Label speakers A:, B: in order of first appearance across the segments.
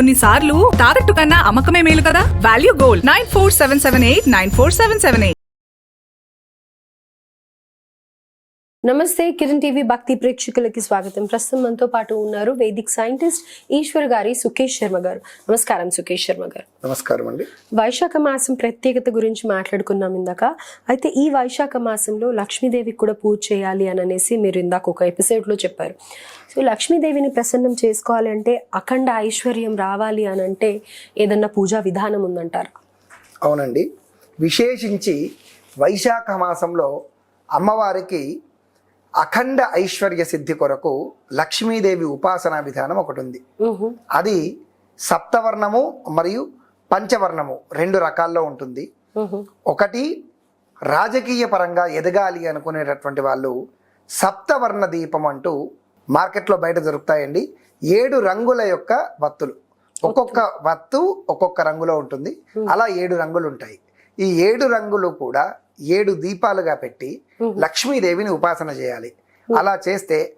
A: కొన్నిసార్లు తాకట్టు కన్నా అమ్మకమే మేలు కదా? Value gold. Nine four seven seven eight nine four seven seven eight.
B: నమస్తే కిరణ్ టీవీ భక్తి ప్రేక్షకులకి స్వాగతం. ప్రస్తుతం మనతో పాటు ఉన్నారు వేదిక్ సైంటిస్ట్ ఈశ్వర్ గారి సుకేష్ శర్మ గారు. నమస్కారం సుకేష్ శర్మ గారు.
C: నమస్కారం అండి.
B: వైశాఖ మాసం ప్రత్యేకత గురించి మాట్లాడుకున్నాం ఇందాక. అయితే ఈ వైశాఖ మాసంలో లక్ష్మీదేవికి కూడా పూజ చేయాలి అని అనేసి మీరు ఇందాక ఒక ఎపిసోడ్లో చెప్పారు. సో లక్ష్మీదేవిని ప్రసన్నం చేసుకోవాలి అంటే అఖండ ఐశ్వర్యం రావాలి అని అంటే ఏదన్నా పూజా విధానం ఉందంటారా?
C: అవునండి. విశేషించి వైశాఖ మాసంలో అమ్మవారికి అఖండ ఐశ్వర్య సిద్ధి కొరకు లక్ష్మీదేవి ఉపాసనా విధానం ఒకటి ఉంది. అది సప్తవర్ణము మరియు పంచవర్ణము రెండు రకాల్లో ఉంటుంది. ఒకటి రాజకీయ పరంగా ఎదగాలి అనుకునేటటువంటి వాళ్ళు సప్తవర్ణ దీపం అంటూ మార్కెట్లో బయట దొరుకుతాయండి. ఏడు రంగుల యొక్క వత్తులు. ఒక్కొక్క వత్తు ఒక్కొక్క రంగులో ఉంటుంది. అలా ఏడు రంగులు ఉంటాయి. ఈ ఏడు రంగులు కూడా ఏడు దీపాలుగా పెట్టి లక్ష్మీదేవిని ఉపాసన చేయాలి. అలా చేస్తే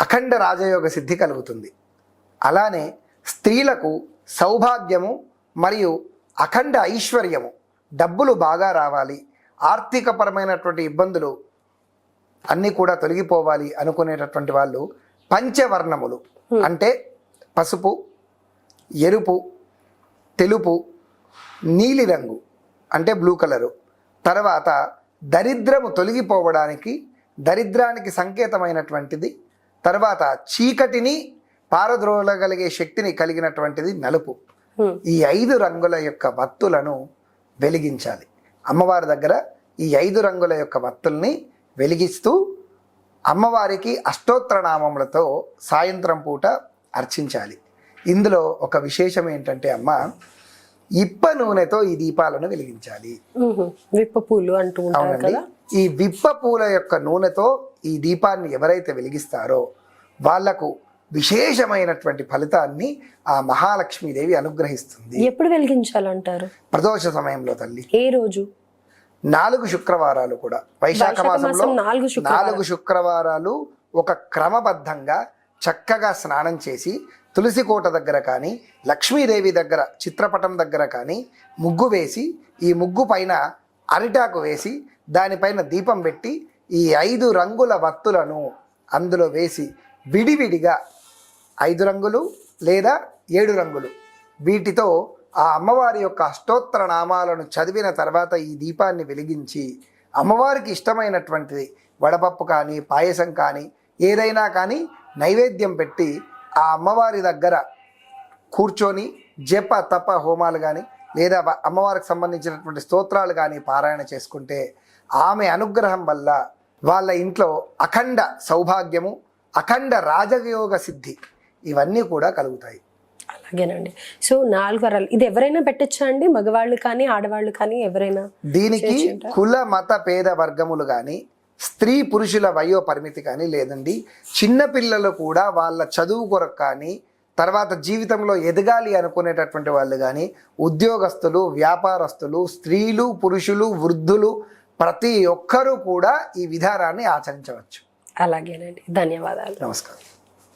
C: అఖండ రాజయోగ సిద్ధి కలుగుతుంది. అలానే స్త్రీలకు సౌభాగ్యము మరియు అఖండ ఐశ్వర్యము డబ్బులు బాగా రావాలి. ఆర్థికపరమైనటువంటి ఇబ్బందులు అన్నీ కూడా తొలగిపోవాలి అనుకునేటటువంటి వాళ్ళు పంచవర్ణములు. అంటే పసుపు ఎరుపు తెలుపు నీలిరంగు అంటే బ్లూ కలరు. తర్వాత దరిద్రము తొలగిపోవడానికి దరిద్రానికి సంకేతమైనటువంటిది తర్వాత చీకటిని పారద్రోలగలిగే శక్తిని కలిగినటువంటిది నలుపు. ఈ ఐదు రంగుల యొక్క వత్తులను వెలిగించాలి. అమ్మవారి దగ్గర ఈ ఐదు రంగుల యొక్క వత్తుల్ని వెలిగిస్తూ అమ్మవారికి అష్టోత్తర నామములతో సాయంత్రం పూట అర్చించాలి. ఇందులో ఒక విశేషం ఏంటంటే అమ్మ ఇప్ప నూనెతో ఈ దీపాలను వెలిగించాలి.
B: విప్ప పూలు అంటూ
C: అవునండి. ఈ విప్ప పూల యొక్క నూనెతో ఈ దీపాన్ని ఎవరైతే వెలిగిస్తారో వాళ్ళకు విశేషమైనటువంటి ఫలితాన్ని ఆ మహాలక్ష్మీదేవి అనుగ్రహిస్తుంది.
B: ఎప్పుడు వెలిగించాలంటారు?
C: ప్రదోష సమయంలో తల్లి.
B: ఏ రోజు?
C: నాలుగు శుక్రవారాలు కూడా. వైశాఖ
B: వైశాఖ మాసం
C: మాసంలో.
B: నాలుగు శుక్రవారాలు
C: ఒక క్రమబద్ధంగా చక్కగా స్నానం చేసి తులసి కోట దగ్గర కానీ లక్ష్మీదేవి దగ్గర చిత్రపటం దగ్గర కానీ ముగ్గు వేసి ఈ ముగ్గు పైన అరిటాకు వేసి దానిపైన దీపం పెట్టి ఈ ఐదు రంగుల వత్తులను అందులో వేసి విడివిడిగా ఐదు రంగులు లేదా ఏడు రంగులు. వీటితో ఆ అమ్మవారి యొక్క అష్టోత్తర నామాలను చదివిన తర్వాత ఈ దీపాన్ని వెలిగించి అమ్మవారికి ఇష్టమైనటువంటిది వడపప్పు కానీ పాయసం కానీ ఏదైనా కానీ నైవేద్యం పెట్టి ఆ అమ్మవారి దగ్గర కూర్చొని జప తప హోమాలు కానీ లేదా అమ్మవారికి సంబంధించినటువంటి స్తోత్రాలు కానీ పారాయణ చేసుకుంటే ఆమె అనుగ్రహం వల్ల వాళ్ళ ఇంట్లో అఖండ సౌభాగ్యము అఖండ రాజయోగ సిద్ధి ఇవన్నీ కూడా కలుగుతాయి.
B: అలాగేనండి. సో నాలుగు వరాలు. ఇది ఎవరైనా పెట్టచ్చా అండి? మగవాళ్ళు కానీ ఆడవాళ్ళు కానీ ఎవరైనా
C: దీనికి కుల మత పేద వర్గములు కానీ స్త్రీ పురుషుల వయో పరిమితి కానీ లేదండి. చిన్నపిల్లలు కూడా వాళ్ళ చదువు కొరకు కానీ తర్వాత జీవితంలో ఎదగాలి అనుకునేటటువంటి వాళ్ళు కానీ ఉద్యోగస్తులు వ్యాపారస్తులు స్త్రీలు పురుషులు వృద్ధులు ప్రతి ఒక్కరూ కూడా ఈ విధానాన్ని ఆచరించవచ్చు.
B: అలాగేనండి. ధన్యవాదాలు.
C: నమస్కారం.